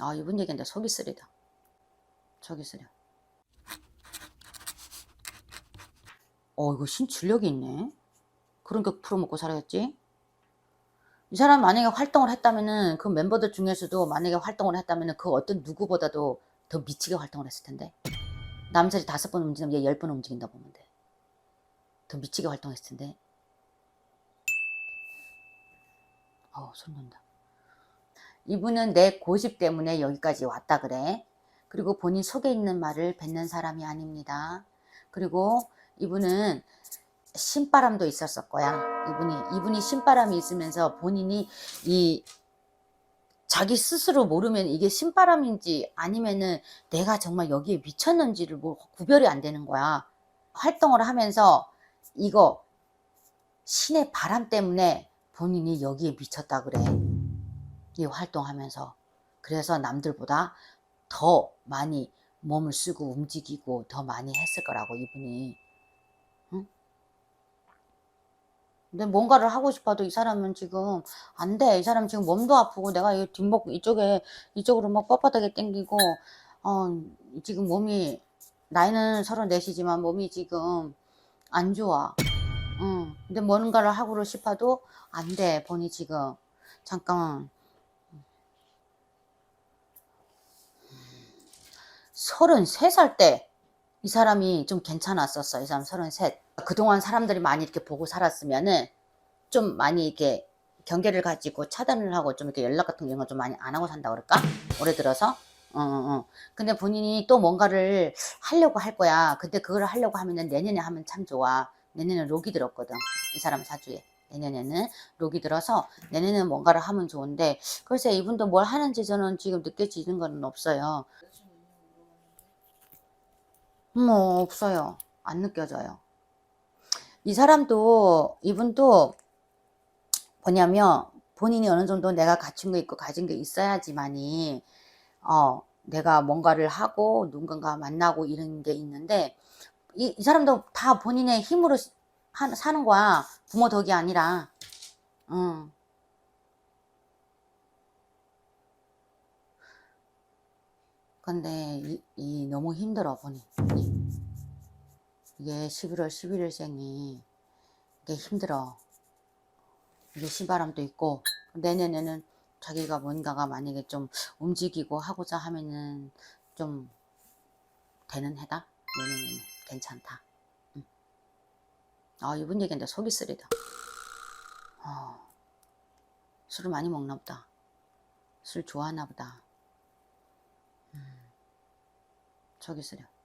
아 이분 얘기인데 속이 쓰리다. 속이 쓰려. 어 이거 신출력이 있네. 그러니까 풀어먹고 살아야지. 이 사람 만약에 활동을 했다면은 그 멤버들 중에서도 만약에 활동을 했다면은 그 어떤 누구보다도 더 미치게 활동을 했을 텐데. 남자들이 다섯 번 움직이면 얘 열 번 움직인다 보면 돼. 더 미치게 활동했을 텐데. 어, 손 논다. 이분은 내 고집 때문에 여기까지 왔다 그래. 그리고 본인 속에 있는 말을 뱉는 사람이 아닙니다. 그리고 이분은 신바람도 있었을 거야. 이분이 이분이 신바람이 있으면서 본인이 이 자기 스스로 모르면 이게 신바람인지 아니면은 내가 정말 여기에 미쳤는지를 뭐 구별이 안 되는 거야. 활동을 하면서 이거 신의 바람 때문에 본인이 여기에 미쳤다 그래. 이 활동하면서. 그래서 남들보다 더 많이 몸을 쓰고 움직이고 더 많이 했을 거라고 이분이. 응? 근데 뭔가를 하고 싶어도 이 사람은 지금 안 돼. 이 사람 지금 몸도 아프고 내가 이 뒷목 이쪽에 이쪽으로 막 뻣뻣하게 땡기고 어 지금 몸이 나이는 34이지만 몸이 지금 안 좋아. 응. 근데 뭔가를 하고 싶어도 안 돼. 본이 지금 잠깐 33살 때 이 사람이 좀 괜찮았었어. 이 사람 33. 그동안 사람들이 많이 이렇게 보고 살았으면은 좀 많이 이렇게 경계를 가지고 차단을 하고 좀 이렇게 연락 같은 경우는 좀 많이 안 하고 산다 그럴까? 올해 들어서. 어, 어, 어. 근데 본인이 또 뭔가를 하려고 할 거야. 근데 그걸 하려고 하면은 내년에 하면 참 좋아. 내년에 록이 들었거든. 이 사람 사주에. 내년에는 록이 들어서 내년에는 뭔가를 하면 좋은데 글쎄 이분도 뭘 하는지 저는 지금 느껴지는 건 없어요. 뭐 없어요. 안 느껴져요. 이 사람도 이분도 뭐냐면 본인이 어느 정도 내가 갖춘 게 있고 가진 게 있어야지만이 어 내가 뭔가를 하고 누군가 만나고 이런 게 있는데 이, 이 사람도 다 본인의 힘으로 시- 하- 사는 거야. 부모 덕이 아니라. 응. 근데 이, 이 너무 힘들어 보니. 이게 11월 11일생이 이게 힘들어. 이게 신바람도 있고 내년에는 자기가 뭔가가 만약에 좀 움직이고 하고자 하면은 좀 되는 해다. 내년에는 괜찮다. 응. 아 이분 얘기인데 속이 쓰리다. 어, 술을 많이 먹나 보다. 술 좋아하나 보다. 음, 속이 쓰려.